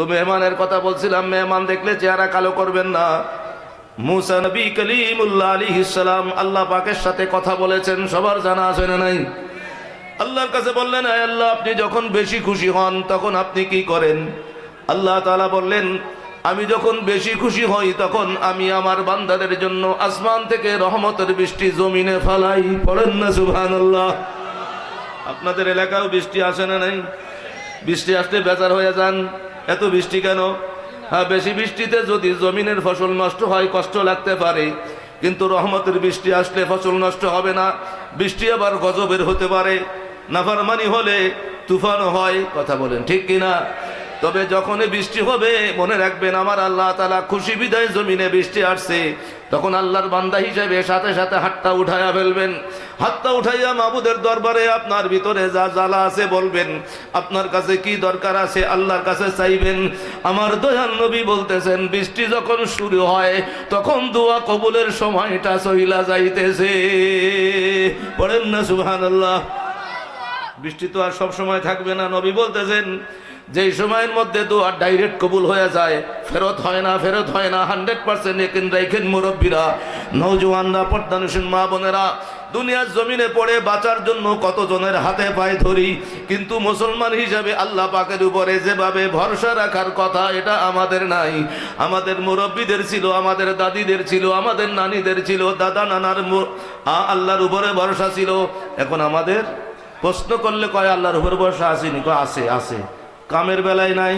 তো মেহমানের কথা বলছিলাম, মেহমান দেখলে চেহারা কালো করবেন না। মুসা নবী কলিমুল্লাহ আলী ইসালাম আল্লাহ পাকের সাথে কথা বলেছেন, সবার জানা আছে না নাই? আল্লাহর কাছে বললেন, "আয় আল্লাহ, আপনি যখন বেশি খুশি হন, তখন আপনি কি করেন? আল্লাহ তাআলা বললেন, আমি যখন বেশি খুশি হই, তখন আমি আমার বান্দাদের জন্য আসমান থেকে রহমতের বৃষ্টি জমিনে ফালাই। পড়েন না, সুবহানাল্লাহ। আপনাদের এলাকাও বৃষ্টি আসে না নাই? বৃষ্টি আসলে বেজার হয়ে যান। এত বৃষ্টি কেন? হ্যাঁ বেশি বৃষ্টিতে যদি জমিনের ফসল নষ্ট হয়, কষ্ট লাগতে পারে। কিন্তু রহমতের বৃষ্টি আসলে ফসল নষ্ট হবে না। বৃষ্টি আবার গজবের হতে পারে। নাফারমানি হলে তুফানও হয়, কথা বলেন ঠিক কিনা? তবে যখনই বৃষ্টি হবে, মনে রাখবেন, আমার আল্লাহ তালা খুশি বিদায় জমিনে বৃষ্টি আসছে। তখন আল্লাহর বান্দা হিসেবে সাথে সাথে হাতটা উঠাইয়া ফেলবেন। হাতটা উঠাইয়া মাবুদের দরবারে আপনার ভিতরে যা জ্বালা আছে বলবেন। আপনার কাছে কি দরকার আছে আল্লাহর কাছে চাইবেন। আমার দয়াল নবী বলতেছেন, বৃষ্টি যখন শুরু হয়, তখন দোয়া কবুলের সময়টা সহিলা যাইতেছে। পড়েন না সুহান আল্লাহ বৃষ্টি তো আর সব সময় থাকবে না। নবী বলতেছেন যেই সময়ের মধ্যে দোয়া ডাইরেক্ট কবুল হয়ে যায়, ফেরত হয় না, ফেরত হয় না হান্ড্রেড পার্সেন্ট একিন রাইখেন মুরব্বীরা নৌজওয়ানরা পর্দানুসীন মা বোনেরা, দুনিয়ার জমিনে পড়ে বাঁচার জন্য কতজনের হাতে পায়ে ধরি, কিন্তু মুসলমান হিসাবে আল্লাহ পাকের উপরে যেভাবে ভরসা রাখার কথা, এটা আমাদের নাই। আমাদের মুরব্বীদের ছিল, আমাদের দাদিদের ছিল, আমাদের নানিদের ছিল, দাদা নানার আল্লাহর উপরে ভরসা ছিল। এখন আমাদের প্রশ্ন করলে কয়, আল্লাহর উপরে ভরসা আসেনি কয়, আছে আছে। কামের বেলায় নাই।